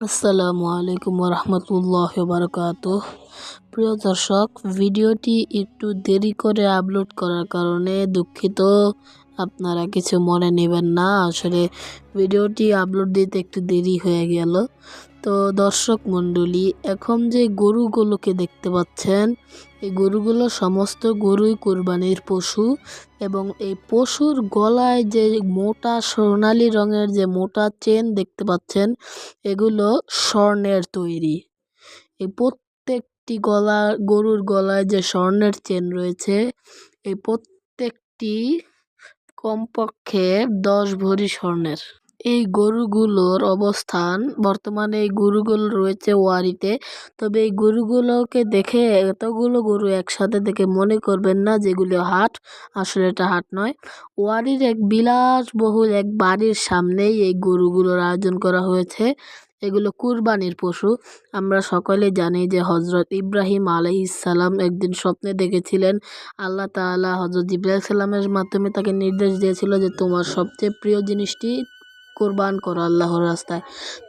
আসসালামু আলাইকুম রহমতুল্লাহ বারকাত প্রিয় দর্শক ভিডিওটি একটু দেরি করে আপলোড করার কারণে দুঃখিত। আপনারা কিছু মনে নেবেন না। আসলে ভিডিওটি আপলোড দিতে একটু দেরি হয়ে গেল। তো দর্শক মণ্ডলী, এখন যে গরুগুলোকে দেখতে পাচ্ছেন, এই গরুগুলো সমস্ত গরুই কোরবানির পশু এবং এই পশুর গলায় যে মোটা সোনালি রঙের যে মোটা চেন দেখতে পাচ্ছেন, এগুলো স্বর্ণের তৈরি। এই প্রত্যেকটি গলা, গরুর গলায় যে স্বর্ণের চেন রয়েছে, এই প্রত্যেকটি কমপক্ষে দশ ভরি স্বর্ণের। এই গরুগুলোর অবস্থান, বর্তমানে এই গরুগুলো রয়েছে ওয়ারিতে। তবে এই গরুগুলোকে দেখে এতগুলো গরু একসাথে দেখে মনে করবেন না যেগুলো হাট। আসলে এটা হাট নয়। ওয়ারির এক বিলাসবহুল এক বাড়ির সামনেই এই গরুগুলোর আয়োজন করা হয়েছে। এগুলো কুরবানির পশু। আমরা সকলে জানি যে হজরত ইব্রাহিম আলাইসাল্লাম একদিন স্বপ্নে দেখেছিলেন, আল্লাহ তালা হজরত ইব্রাহিম সাল্লামের মাধ্যমে তাকে নির্দেশ দিয়েছিল যে তোমার সবচেয়ে প্রিয় জিনিসটি কোরবান করো আল্লাহর রাস্তায়।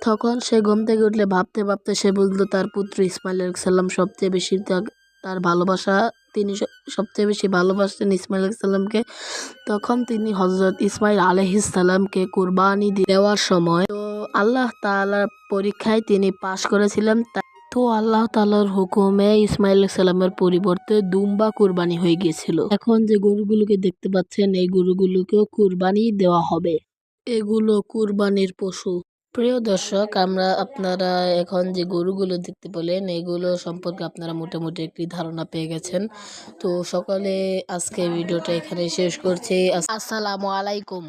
তখন সে ঘুম থেকে উঠলে ভাবতে ভাবতে সে বুঝলো তার পুত্র ইসমাইল সাল্লাম সবচেয়ে বেশি তার ভালোবাসা, তিনি সবচেয়ে বেশি ভালোবাসতেন ইসমাইল সাল্লামকে তখন তিনি হজরত ইসমাইল আলহিসাল্লামকে কোরবানি দেওয়ার সময় আল্লাহ তালার পরীক্ষায় তিনি পাশ করেছিলেন। তো আল্লাহ তালার হুকুমে ইসমাইল সাল্লামের পরিবর্তে দুম্বা কুরবানি হয়ে গিয়েছিল। এখন যে গরুগুলোকে দেখতে পাচ্ছেন, এই গরুগুলোকেও কুরবানি দেওয়া হবে। এগুলো কুরবানির পশু। প্রিয় দর্শক, আমরা আপনারা এখন যে গরুগুলো দেখতে পেলেন, এগুলো সম্পর্কে আপনারা মোটামুটি একটি ধারণা পেয়ে গেছেন। তো সকলে আজকে ভিডিওটা এখানে শেষ করছি। আসসালামু আলাইকুম।